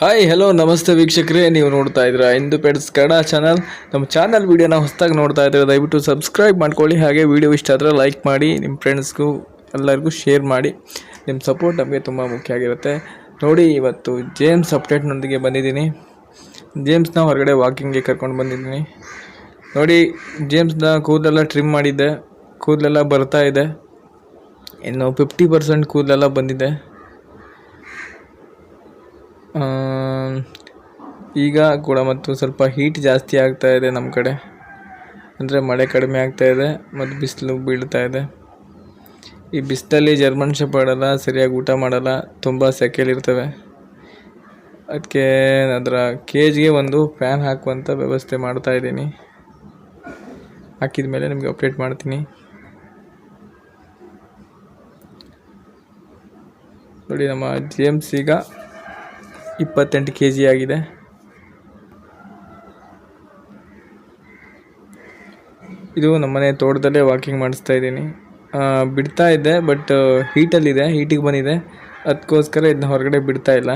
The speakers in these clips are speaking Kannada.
ಹಾಯ್ ಹಲೋ ನಮಸ್ತೆ ವೀಕ್ಷಕರೇ. ನೀವು ನೋಡ್ತಾ ಇದ್ದೀರಾ ಇಂದು ಪೆಡ್ಸ್ ಕನ್ನಡ ಚಾನಲ್ ನಮ್ಮ ಚಾನಲ್ ವೀಡಿಯೋನ ಹೊಸದಾಗಿ ನೋಡ್ತಾ ಇದ್ದೀರಾ, ದಯವಿಟ್ಟು ಸಬ್ಸ್ಕ್ರೈಬ್ ಮಾಡ್ಕೊಳ್ಳಿ. ಹಾಗೆ ವೀಡಿಯೋ ಇಷ್ಟ ಆದರೆ ಲೈಕ್ ಮಾಡಿ ನಿಮ್ಮ ಫ್ರೆಂಡ್ಸ್ಗೂ ಎಲ್ಲರಿಗೂ ಶೇರ್ ಮಾಡಿ. ನಿಮ್ಮ ಸಪೋರ್ಟ್ ನಮಗೆ ತುಂಬ ಮುಖ್ಯ ಆಗಿರುತ್ತೆ. ನೋಡಿ, ಇವತ್ತು ಜೇಮ್ಸ್ ಅಪ್ಡೇಟ್ನೊಂದಿಗೆ ಬಂದಿದ್ದೀನಿ. ಜೇಮ್ಸ್ನ ಹೊರಗಡೆ ವಾಕಿಂಗ್ಗೆ ಕರ್ಕೊಂಡು ಬಂದಿದ್ದೀನಿ. ನೋಡಿ ಜೇಮ್ಸ್ನ ಕೂದಲೆಲ್ಲ ಟ್ರಿಮ್ ಮಾಡಿದ್ದೆ. ಕೂದಲೆಲ್ಲ ಬರ್ತಾ ಇದೆ. ಇನ್ನು ಫಿಫ್ಟಿ ಪರ್ಸೆಂಟ್ ಕೂದಲೆಲ್ಲ ಬಂದಿದೆ. ಈಗ ಕೂಡ ಮತ್ತು ಸ್ವಲ್ಪ ಹೀಟ್ ಜಾಸ್ತಿ ಆಗ್ತಾ ಇದೆ ನಮ್ಮ ಕಡೆ. ಅಂದರೆ ಮಳೆ ಕಡಿಮೆ ಆಗ್ತಾ ಇದೆ ಮತ್ತು ಬಿಸಿಲು ಬೀಳ್ತಾ ಇದೆ. ಈ ಬಿಸಿಲಲ್ಲಿ ಜರ್ಮನ್ ಶೆಪರ್ಡ್ ಸರಿಯಾಗಿ ಊಟ ಮಾಡಲ್ಲ, ತುಂಬ ಸೆಕೆಲಿರ್ತವೆ ಅದಕ್ಕೆ ಅದರ ಕೇಜ್ಗೆ ಒಂದು ಫ್ಯಾನ್ ಹಾಕುವಂಥ ವ್ಯವಸ್ಥೆ ಮಾಡ್ತಾ ಇದ್ದೀನಿ. ಹಾಕಿದ ಮೇಲೆ ನಿಮಗೆ ಅಪ್ಡೇಟ್ ಮಾಡ್ತೀನಿ. ನೋಡಿ ನಮ್ಮ ಜೇಮ್ಸ್ ಈಗ ಇಪ್ಪತ್ತೆಂಟು ಕೆ ಜಿ ಆಗಿದೆ. ಇದು ನಮ್ಮನೆ ತೋಟದಲ್ಲೇ ವಾಕಿಂಗ್ ಮಾಡಿಸ್ತಾ ಇದ್ದೀನಿ. ಬಿಡ್ತಾ ಇದ್ದೆ ಬಟ್ ಹೀಟಲ್ಲಿದೆ ಹೀಟಿಗೆ ಬಂದಿದೆ. ಅದಕ್ಕೋಸ್ಕರ ಇದನ್ನ ಹೊರಗಡೆ ಬಿಡ್ತಾ ಇಲ್ಲ.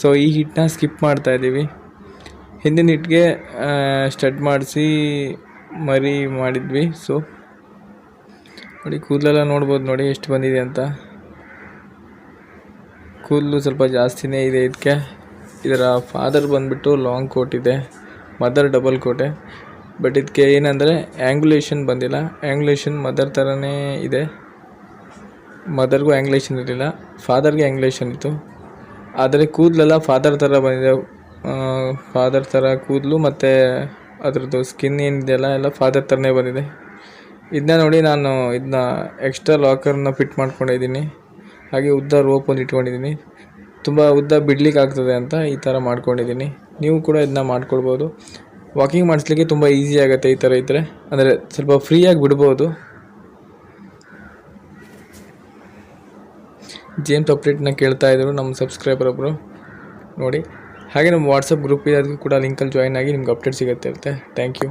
ಸೊ ಈ ಹಿಟ್ಟನ್ನ ಸ್ಕಿಪ್ ಮಾಡ್ತಾ ಇದ್ದೀವಿ. ಹಿಂದಿನ ಹಿಟ್ಟಿಗೆ ಸ್ಟಡ್ ಮಾಡಿಸಿ, ಮರಿ ಮಾಡಿದ್ವಿ. ಸೊ ನೋಡಿ, ಕೂದಲೆಲ್ಲ ನೋಡ್ಬೋದು ನೋಡಿ, ಎಷ್ಟು ಬಂದಿದೆ ಅಂತ. ಕೂದಲು ಸ್ವಲ್ಪ ಜಾಸ್ತಿನೇ ಇದೆ ಇದಕ್ಕೆ. ಇದರ ಫಾದರ್ ಬಂದುಬಿಟ್ಟು ಲಾಂಗ್ ಕೋಟ್ ಇದೆ. ಮದರ್ ಡಬಲ್ ಕೋಟೆ ಬಟ್ ಇದಕ್ಕೆ ಏನಂದರೆ ಆ್ಯಂಗ್ಯುಲೇಷನ್ ಬಂದಿಲ್ಲ. ಆ್ಯಂಗ್ಯುಲೇಷನ್ ಮದರ್ ಥರನೇ ಇದೆ. ಮದರ್ಗೂ ಆ್ಯಂಗ್ಯುಲೇಷನ್ ಇರಲಿಲ್ಲ. ಫಾದರ್ಗೆ ಆ್ಯಂಗ್ಯುಲೇಷನ್ ಇತ್ತು. ಆದರೆ ಕೂದಲೆಲ್ಲ ಫಾದರ್ ಥರ ಬಂದಿದೆ. ಫಾದರ್ ಥರ ಕೂದಲು ಮತ್ತು ಅದರದ್ದು ಸ್ಕಿನ್ ಏನಿದೆಯಲ್ಲ ಎಲ್ಲ ಫಾದರ್ ಥರನೇ ಬಂದಿದೆ. ಇದನ್ನ ನೋಡಿ ನಾನು ಇದನ್ನ ಎಕ್ಸ್ಟ್ರಾ ಲಾಕರ್ನ ಫಿಟ್ ಮಾಡ್ಕೊಂಡಿದ್ದೀನಿ. ಹಾಗೆ ಉದ್ದ ರೋಪ್ ಒಂದು ಇಟ್ಕೊಂಡಿದ್ದೀನಿ ತುಂಬ ಉದ್ದ ಬಿಡ್ಲಿಕ್ಕೆ ಆಗ್ತದೆ ಅಂತ ಈ ಥರ ಮಾಡ್ಕೊಂಡಿದ್ದೀನಿ ನೀವು ಕೂಡ ಇದನ್ನ ಮಾಡ್ಕೊಳ್ಬೋದು. ವಾಕಿಂಗ್ ಮಾಡಿಸ್ಲಿಕ್ಕೆ ತುಂಬ ಈಸಿ ಆಗುತ್ತೆ ಈ ಥರ ಇದ್ದರೆ ಅಂದರೆ ಸ್ವಲ್ಪ ಫ್ರೀಯಾಗಿ ಬಿಡ್ಬೋದು. ಜೇಮ್ಸ್ ಅಪ್ಡೇಟ್ನ ಕೇಳ್ತಾ ಇದ್ರು ನಮ್ಮ ಸಬ್ಸ್ಕ್ರೈಬರ್ ಒಬ್ಬರು ನೋಡಿ. ಹಾಗೆ ನಮ್ಮ ವಾಟ್ಸಪ್ ಗ್ರೂಪ್ ಇದೆ ಅದಕ್ಕೂ ಕೂಡ ಲಿಂಕಲ್ಲಿ ಜಾಯ್ನ್ ಆಗಿ ನಿಮ್ಗೆ ಅಪ್ಡೇಟ್ ಸಿಗುತ್ತೆ ಇರುತ್ತೆ ಥ್ಯಾಂಕ್ ಯು